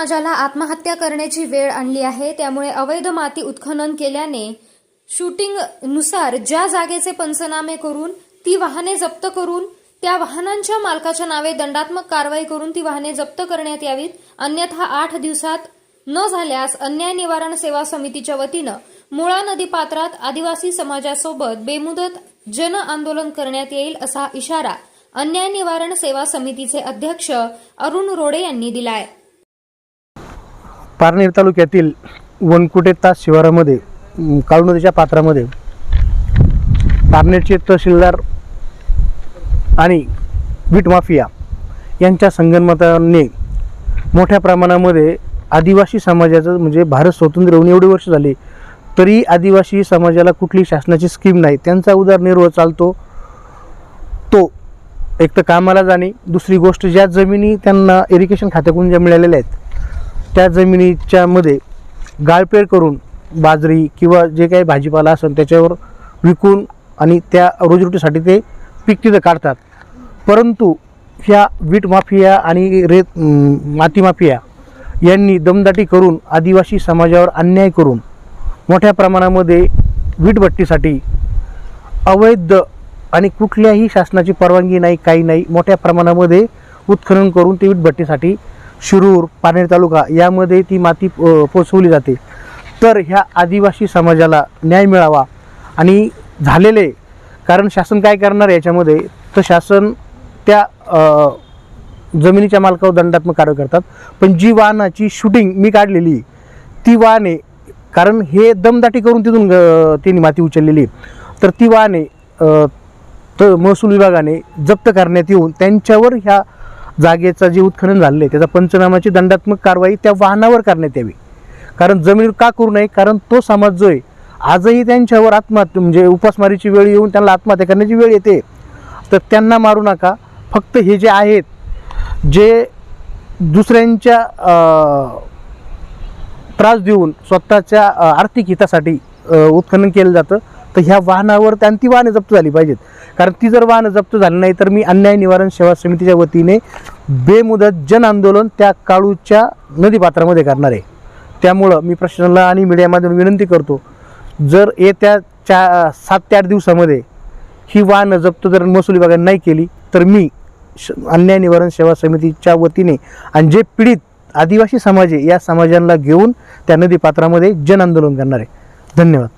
समाजाला आत्महत्या करण्याची वेळ आणली आहे. त्यामुळे अवैध माती उत्खनन केल्याने शूटिंगनुसार ज्या जागेचे पंचनामे करून ती वाहने जप्त करून त्या वाहनांच्या मालकाच्या नावे दंडात्मक कारवाई करून ती वाहने जप्त करण्यात यावीत. अन्यथा आठ दिवसात न झाल्यास अन्याय निवारण सेवा समितीच्या वतीनं मुळा नदी पात्रात आदिवासी समाजासोबत बेमुदत जन आंदोलन करण्यात येईल असा इशारा अन्याय निवारण सेवा समितीचे अध्यक्ष अरुण रोडे यांनी दिलाय. पारनेर तालुक्यातील वनकुटे तास शिवारामध्ये काळू नदीच्या पात्रामध्ये पारनेरचे तहसीलदार आणि वीट माफिया यांच्या संगनमताने मोठ्या प्रमाणामध्ये आदिवासी समाजाचं म्हणजे भारत स्वतंत्र होऊन एवढी वर्ष झाली तरी आदिवासी समाजाला कुठली शासनाची स्कीम नाही. त्यांचा उदरनिर्वाह चालतो तो एक तर कामाला जाणे दुसरी गोष्ट ज्या जमिनी त्यांना इरिगेशन खात्याकडून ज्या मिळालेल्या आहेत त्या जमिनीच्या मध्ये गाळपेर करून बाजरी किंवा जे काही भाजीपाला असेल त्याच्यावर विकून आणि त्या रोजीरोटीसाठी ते पीक तिथं काढतात. परंतु ह्या वीट माफिया आणि रेत माती माफिया यांनी दमदाटी करून आदिवासी समाजावर अन्याय करून मोठ्या प्रमाणामध्ये वीटभट्टीसाठी अवैध आणि कुठल्याही शासनाची परवानगी नाही काही नाही मोठ्या प्रमाणामध्ये उत्खनन करून ते वीटभट्टीसाठी शिरूर पानेर तालुका यामध्ये ती माती पोचवली जाते. तर ह्या आदिवासी समाजाला न्याय मिळावा आणि झालेले कारण शासन काय करणार आहे याच्यामध्ये? तर शासन त्या जमिनीच्या मालकावर दंडात्मक कार्य करतात. पण जी वाहनाची शूटिंग मी काढलेली ती वाहने कारण हे दमदाटी करून तिथून त्यांनी माती उचललेली. आहे. तर ती वाहने तर महसूल विभागाने जप्त करण्यात येऊन त्यांच्यावर ह्या जागेचं जे उत्खनन झालेलं आहे त्याचा पंचनामाची दंडात्मक कारवाई त्या वाहनावर करण्यात यावी. कारण जमीन का करू नये? कारण तो समाज जो आहे आजही त्यांच्यावर आत्महत्या म्हणजे उपासमारीची वेळ येऊन त्यांना आत्महत्या करण्याची वेळ येते. तर त्यांना मारू नका. फक्त हे जे आहेत जे दुसऱ्यांच्या त्रास देऊन स्वतःच्या आर्थिक हितासाठी उत्खनन केलं जातं तर ह्या वाहनावर त्यांनी ती वाहनं जप्त झाली पाहिजेत. कारण ती जर वाहनं जप्त झाली नाही तर मी अन्याय निवारण सेवा समितीच्या वतीने बेमुदत जन आंदोलन त्या काळूच्या नदीपात्रामध्ये करणार आहे. त्यामुळं मी प्रशासनाला आणि मीडियामध्ये विनंती करतो जर येत्या चा सात ते आठ दिवसामध्ये ही वाहनं जप्त जर महसूल विभागाने नाही केली तर मी श अन्याय निवारण सेवा समितीच्या वतीने आणि जे पीडित आदिवासी समाज आहे या समाजांना घेऊन त्या नदीपात्रामध्ये जन आंदोलन करणार आहे. धन्यवाद.